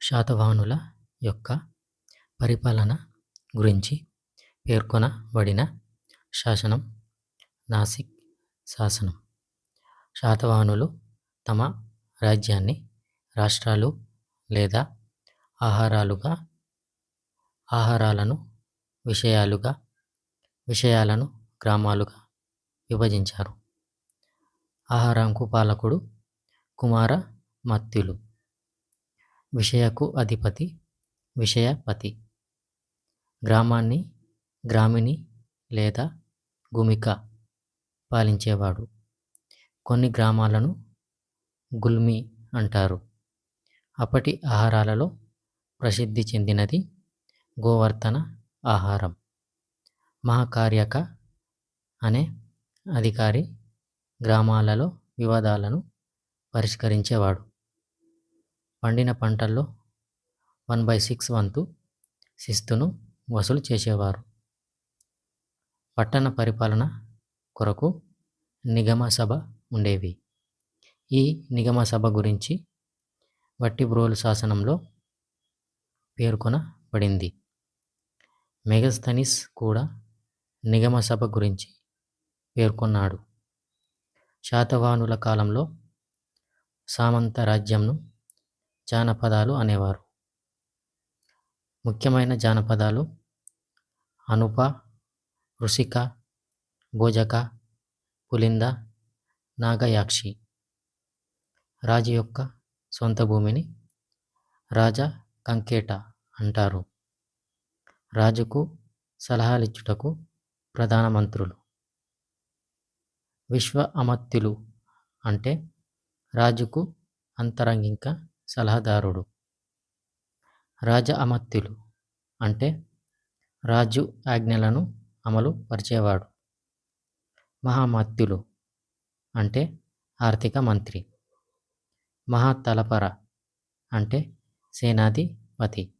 శాతవాహనుల యొక్క పరిపాలన గురించి పేర్కొనబడిన శాసనం నాసిక్ శాసనం. శాతవాహనులు తమ రాజ్యాన్ని రాష్ట్రాలు లేదా ఆహారాలుగా ఆహారాలను విషయాలుగా విషయాలను గ్రామాలుగా విభజించారు. ఆహారంకు పాలకుడు కుమార మత్తులు విషయకు అధిపతి విషయపతి. గ్రామాన్ని గ్రామిణి లేదా గుమిక పాలించేవాడు. కొన్ని గ్రామాలను గుల్మి అంటారు. అప్పటి ఆహారాలలో ప్రసిద్ధి చెందినది గోవర్ధన ఆహారం. మహాకార్యక అనే అధికారి గ్రామాలలో వివాదాలను పరిష్కరించేవాడు. పండిన పంటల్లో వన్ బై సిక్స్ వంతు శిస్తును వసూలు చేసేవారు. పట్టణ పరిపాలన కొరకు నిగమ సభ ఉండేవి. ఈ నిగమ సభ గురించి వట్టిబ్రోలు శాసనంలో పేర్కొనబడింది. మెగస్థనిస్ కూడా నిగమ సభ గురించి పేర్కొన్నాడు. శాతవానుల కాలంలో సామంత రాజ్యంను జానపదాలు అనేవారు. ముఖ్యమైన జానపదాలు అనుప ఋషిక భోజక పులింద నాగయాక్షి. రాజు యొక్క సొంత భూమిని రాజా కంకేట అంటారు. రాజుకు సలహాలిచ్చుటకు ప్రధానమంత్రులు విశ్వ అమత్యులు అంటే రాజుకు అంతరంగిక సలహాదారుడు. రాజ అమత్యులు అంటే రాజు ఆజ్ఞలను అమలు పరిచేవాడు. మహామత్యులు అంటే ఆర్థిక మంత్రి. మహాతలపర అంటే సేనాధిపతి.